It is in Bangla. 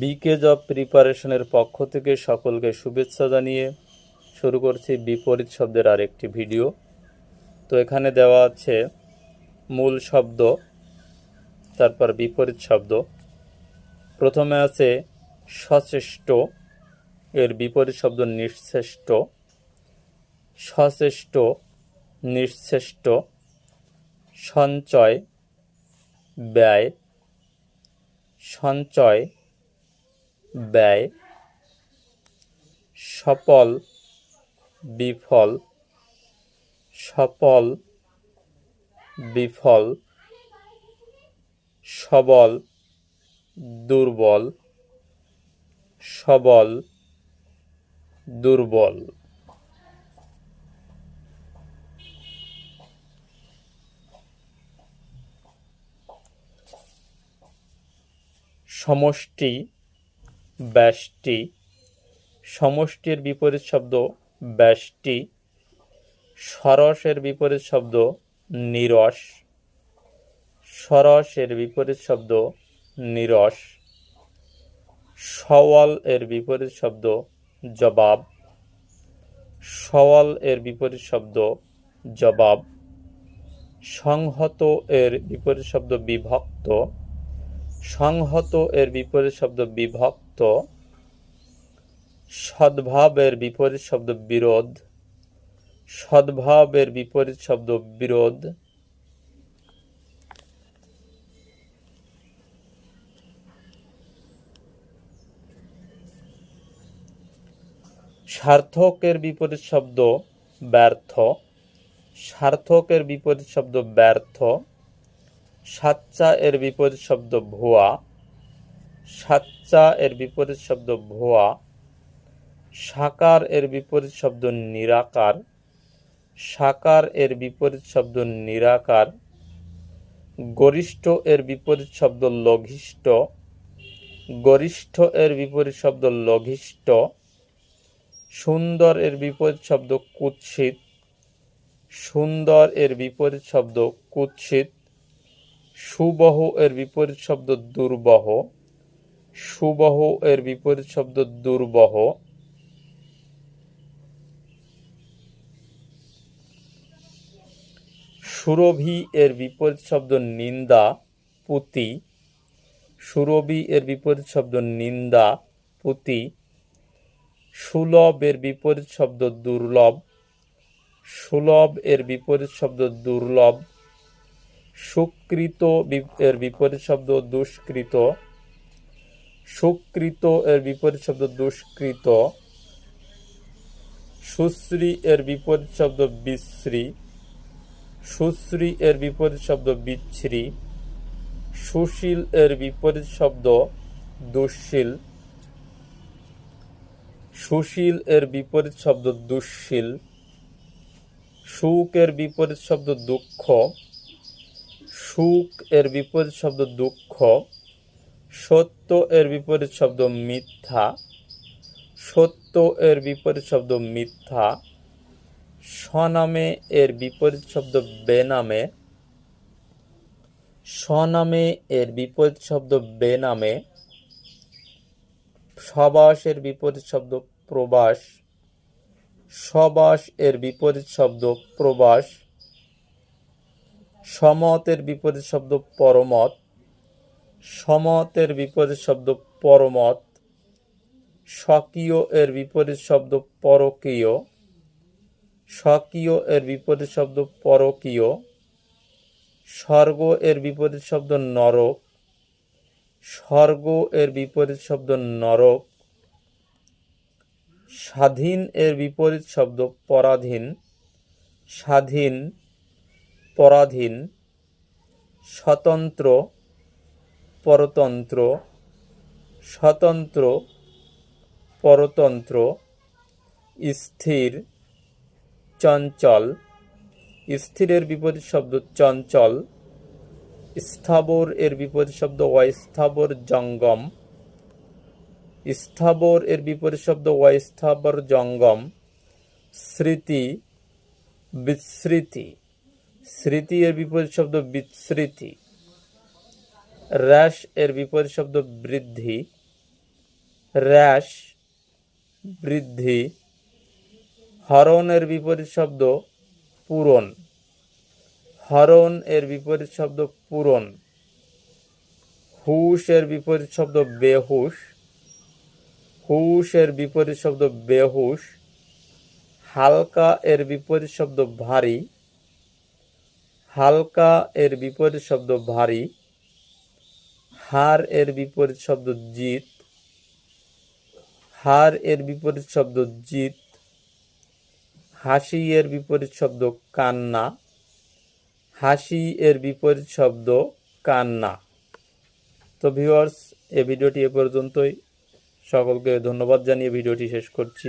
বিকে জব প্রিপারেশনের পক্ষ থেকে সকলকে শুভেচ্ছা জানিয়ে শুরু করছি বিপরীত শব্দের আরেকটি ভিডিও। তো এখানে দেওয়া আছে মূল শব্দ, তারপর বিপরীত শব্দ। প্রথমে আছে সচেষ্ট, এর বিপরীত শব্দ নিঃশ্রেষ্ট সচেষ্ট নিঃশ্রেষ্ট সঞ্চয়, ব্যয়। সঞ্চয় ব্যয় সফল বিফল সফল বিফল সবল দুর্বল সবল দুর্বল। সমষ্টি ব্যষ্টি সমষ্টির বিপরীত শব্দ ব্যষ্টি সরসের বিপরীত শব্দ নিরস, সরসের বিপরীত শব্দ নিরস, সওয়াল এর বিপরীত শব্দ জবাব, সওয়াল এর বিপরীত শব্দ জবাব, সংহত এর বিপরীত শব্দ বিভক্ত, সংহত এর বিপরীত শব্দ বিভক্ত সদ্ভাবের বিপরীত শব্দ বিরোধ, সদ্ভাবের বিপরীত শব্দ বিরোধ, সার্থকের বিপরীত শব্দ ব্যর্থ, সার্থকের বিপরীত শব্দ ব্যর্থ, সাচ্চা এর বিপরীত শব্দ ভুয়া সাচ্চা এর বিপরীত শব্দ ভুয়া, সাকার এর বিপরীত শব্দ নিরাকার, সাকার এর বিপরীত শব্দ নিরাকার, গরিষ্ঠ এর বিপরীত শব্দ লঘিষ্ঠ, গরিষ্ঠ এর বিপরীত শব্দ লঘিষ্ঠ, সুন্দর এর বিপরীত শব্দ কুৎসিত, সুন্দর এর বিপরীত শব্দ কুৎসিত, সুবহ এর বিপরীত শব্দ দুর্বহ সুবহ এর বিপরীত শব্দ দুর্বহ। সুরভি এর বিপরীত শব্দ নিন্দা, পুতি। সুরভি এর বিপরীত শব্দ নিন্দা, পুতি। সুলভ এর বিপরীত শব্দ দুর্লভ। সুলভ এর বিপরীত শব্দ দুর্লভ। সুকৃত এর বিপরীত শব্দ দুষ্কৃত। সুকৃত এর বিপরীত শব্দ দুষ্কৃত। সুশ্রী এর বিপরীত শব্দ বিশ্রী। সুশ্রী এর বিপরীত শব্দ বিচ্ছিরি। সুশীল এর বিপরীত শব্দ দুঃশীল সুশীল এর বিপরীত শব্দ দুঃশীল সুখ এর বিপরীত শব্দ দুঃখ। সুখ এর বিপরীত শব্দ দুঃখ। সত্য এর বিপরীত শব্দ মিথ্যা। সত্য এর বিপরীত শব্দ মিথ্যা। স্বনামে এর বিপরীত শব্দ বেনামে। স্বনামে এর বিপরীত শব্দ বেনামে। সবাস এর বিপরীত শব্দ প্রবাস। সবাস এর বিপরীত শব্দ প্রবাস। সমতের বিপরীত শব্দ পরমত। সমতের বিপরীত শব্দ পরমত, স্বকীয় এর বিপরীত শব্দ পরকীয়, স্বকীয় এর বিপরীত শব্দ পরকীয়, স্বর্গ এর বিপরীত শব্দ নরক, স্বর্গ এর বিপরীত শব্দ নরক, স্বাধীন এর বিপরীত শব্দ পরাধীন, স্বাধীন, পরাধীন, স্বতন্ত্র পরতন্ত্র, স্বতন্ত্র, পরতন্ত্র, স্থির, চঞ্চল। স্থিরের বিপরীত শব্দ চঞ্চল, স্থাবর এর বিপরীত শব্দ অস্থাবর জঙ্গম। স্থাবর এর বিপরীত শব্দ অস্থাবর জঙ্গম। স্মৃতি, বিস্মৃতি। স্মৃতি এর বিপরীত শব্দ বিস্মৃতি। হ্রাস এর বিপরীত শব্দ বৃদ্ধি। হ্রাস বৃদ্ধি। হরণের বিপরীত শব্দ পূরণ। হরণ এর বিপরীত শব্দ পূরণ। হুশ এর বিপরীত শব্দ বেহুশ। হুশ এর বিপরীত শব্দ বেহুশ। হালকা এর বিপরীত শব্দ ভারী। হালকা এর বিপরীত শব্দ ভারী। হার এর বিপরীত শব্দ জিত। হার এর বিপরীত শব্দ জিত। হাসি এর বিপরীত শব্দ কান্না। হাসি এর বিপরীত শব্দ কান্না। তো ভিউয়ার্স, এই ভিডিওটি এ পর্যন্তই। সকলকে ধন্যবাদ জানিয়ে ভিডিওটি শেষ করছি।